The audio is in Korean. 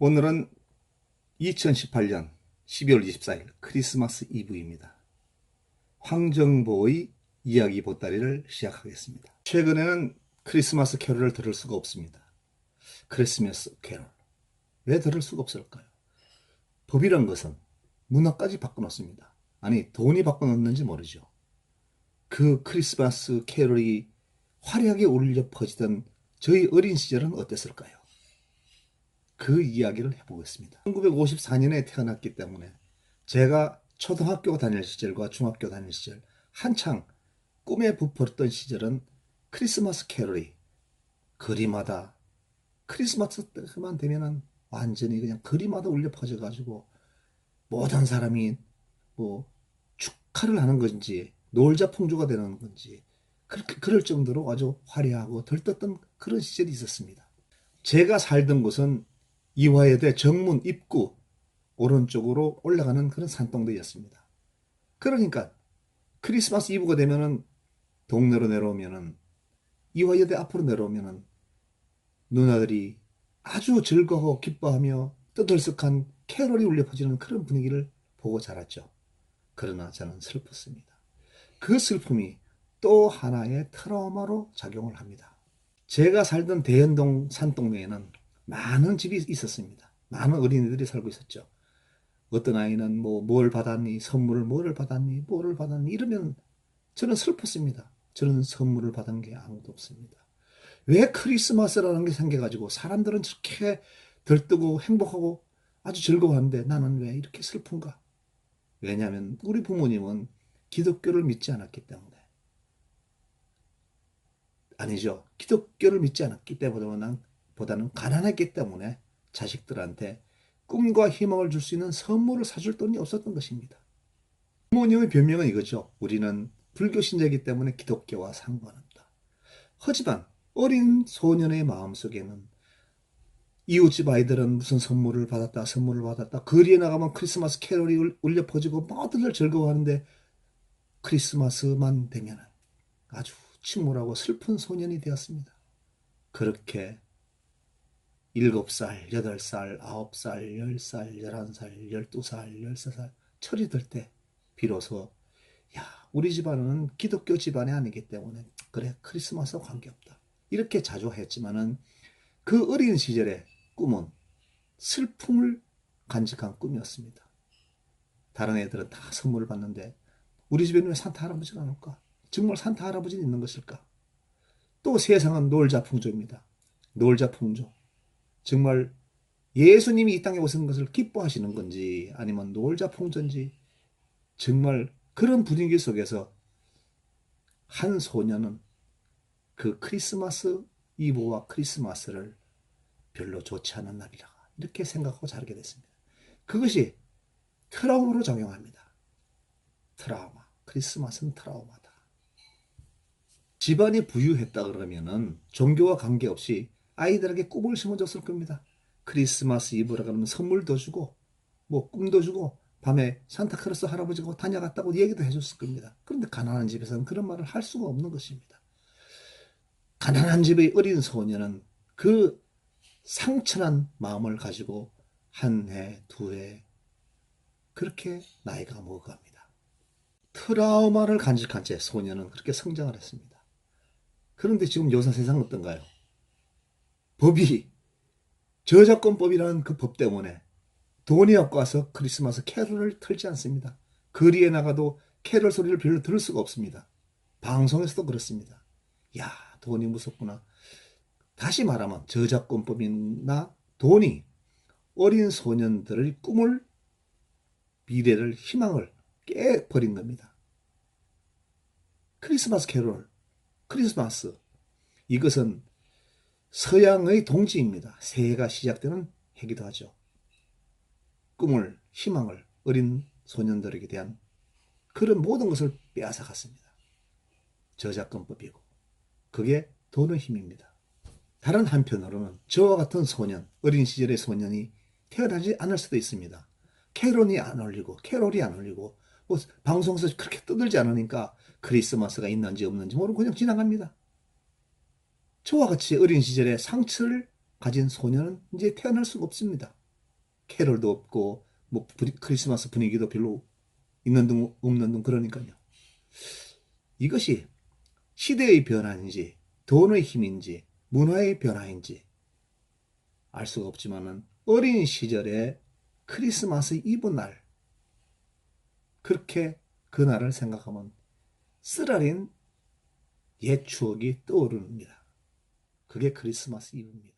오늘은 2018년 12월 24일 크리스마스 이브입니다. 황정보의 이야기 보따리를 시작하겠습니다. 최근에는 크리스마스 캐롤을 들을 수가 없습니다. 크리스마스 캐롤. 왜 들을 수가 없을까요? 법이란 것은 문화까지 바꿔놓습니다. 아니, 돈이 바꿔놓는지 모르죠. 그 크리스마스 캐롤이 화려하게 울려 퍼지던 저희 어린 시절은 어땠을까요? 그 이야기를 해보겠습니다. 1954년에 태어났기 때문에 제가 초등학교 다닐 시절과 중학교 다닐 시절 한창 꿈에 부풀었던 시절은 크리스마스 캐롤이 거리마다 크리스마스 때만 되면은 완전히 그냥 거리마다 울려 퍼져가지고 모든 사람이 뭐 축하를 하는 건지 놀자 풍조가 되는 건지 그렇게 그럴 정도로 아주 화려하고 들떴던 그런 시절이 있었습니다. 제가 살던 곳은 이화여대 정문 입구 오른쪽으로 올라가는 그런 산동네였습니다. 그러니까 크리스마스 이브가 되면은 동네로 내려오면은 이화여대 앞으로 내려오면은 누나들이 아주 즐거워 기뻐하며 떠들썩한 캐롤이 울려 퍼지는 그런 분위기를 보고 자랐죠. 그러나 저는 슬펐습니다. 그 슬픔이 또 하나의 트라우마로 작용을 합니다. 제가 살던 대연동 산동네에는 많은 집이 있었습니다. 많은 어린이들이 살고 있었죠. 어떤 아이는 뭐 뭘 받았니 선물을 뭐를 받았니 뭐를 받았니 이러면 저는 슬펐습니다. 저는 선물을 받은 게 아무도 없습니다. 왜 크리스마스라는 게 생겨가지고 사람들은 저렇게 들뜨고 행복하고 아주 즐거워하는데 나는 왜 이렇게 슬픈가? 왜냐하면 우리 부모님은 기독교를 믿지 않았기 때문에 아니죠. 기독교를 믿지 않았기 때문에 보다는 가난했기 때문에 자식들한테 꿈과 희망을 줄 수 있는 선물을 사줄 돈이 없었던 것입니다. 부모님의 변명은 이거죠. 우리는 불교 신자이기 때문에 기독교와 상관없다. 하지만 어린 소년의 마음속에는 이웃집 아이들은 무슨 선물을 받았다, 선물을 받았다. 거리에 나가면 크리스마스 캐롤이 울려 퍼지고 모두들 즐거워하는데 크리스마스만 되면 아주 침울하고 슬픈 소년이 되었습니다. 그렇게 7살, 8살, 9살, 10살, 11살, 12살, 13살 철이 들 때 비로소 야 우리 집안은 기독교 집안이 아니기 때문에 그래 크리스마스와 관계없다. 이렇게 자주 했지만은 그 어린 시절의 꿈은 슬픔을 간직한 꿈이었습니다. 다른 애들은 다 선물을 받는데 우리 집에는 왜 산타 할아버지가 안 올까? 정말 산타 할아버지는 있는 것일까? 또 세상은 놀자 풍조입니다. 놀자 풍조. 정말 예수님이 이 땅에 오신 것을 기뻐하시는 건지 아니면 놀자 풍조인지 정말 그런 분위기 속에서 한 소녀는 그 크리스마스 이브와 크리스마스를 별로 좋지 않은 날이라 이렇게 생각하고 자르게 됐습니다. 그것이 트라우마로 작용합니다. 트라우마. 크리스마스는 트라우마다. 집안이 부유했다 그러면은 종교와 관계없이 아이들에게 꿈을 심어줬을 겁니다. 크리스마스 이브라 그러면 선물도 주고 뭐 꿈도 주고 밤에 산타크로스 할아버지가 다녀갔다고 얘기도 해줬을 겁니다. 그런데 가난한 집에서는 그런 말을 할 수가 없는 것입니다. 가난한 집의 어린 소녀는 그 상처난 마음을 가지고 한 해, 두 해, 그렇게 나이가 먹어갑니다. 트라우마를 간직한 채 소녀는 그렇게 성장을 했습니다. 그런데 지금 요새 세상 어떤가요? 법이 저작권법이라는 그 법 때문에 돈이 없고 와서 크리스마스 캐롤을 틀지 않습니다. 거리에 나가도 캐롤 소리를 별로 들을 수가 없습니다. 방송에서도 그렇습니다. 야, 돈이 무섭구나. 다시 말하면 저작권법이나 돈이 어린 소년들의 꿈을, 미래를, 희망을 깨버린 겁니다. 크리스마스 캐롤, 크리스마스. 이것은 서양의 동지입니다. 새해가 시작되는 해기도 하죠. 꿈을, 희망을 어린 소년들에게 대한 그런 모든 것을 빼앗아 갔습니다. 저작권법이고 그게 돈의 힘입니다. 다른 한편으로는 저와 같은 소년, 어린 시절의 소년이 태어나지 않을 수도 있습니다. 캐롤이 안 울리고 캐롤이 안 울리고 뭐 방송에서 그렇게 떠들지 않으니까 크리스마스가 있는지 없는지 모르고 그냥 지나갑니다. 저와 같이 어린 시절에 상처를 가진 소년은 이제 태어날 수가 없습니다. 캐럴도 없고 뭐 부- 크리스마스 분위기도 별로 있는 둥 없는 둥 그러니까요. 이것이 시대의 변화인지 돈의 힘인지 문화의 변화인지 알 수가 없지만은 어린 시절에 크리스마스 이브 날 그렇게 그날을 생각하면 쓰라린 옛 추억이 떠오릅니다. 그게 크리스마스 이브입니다.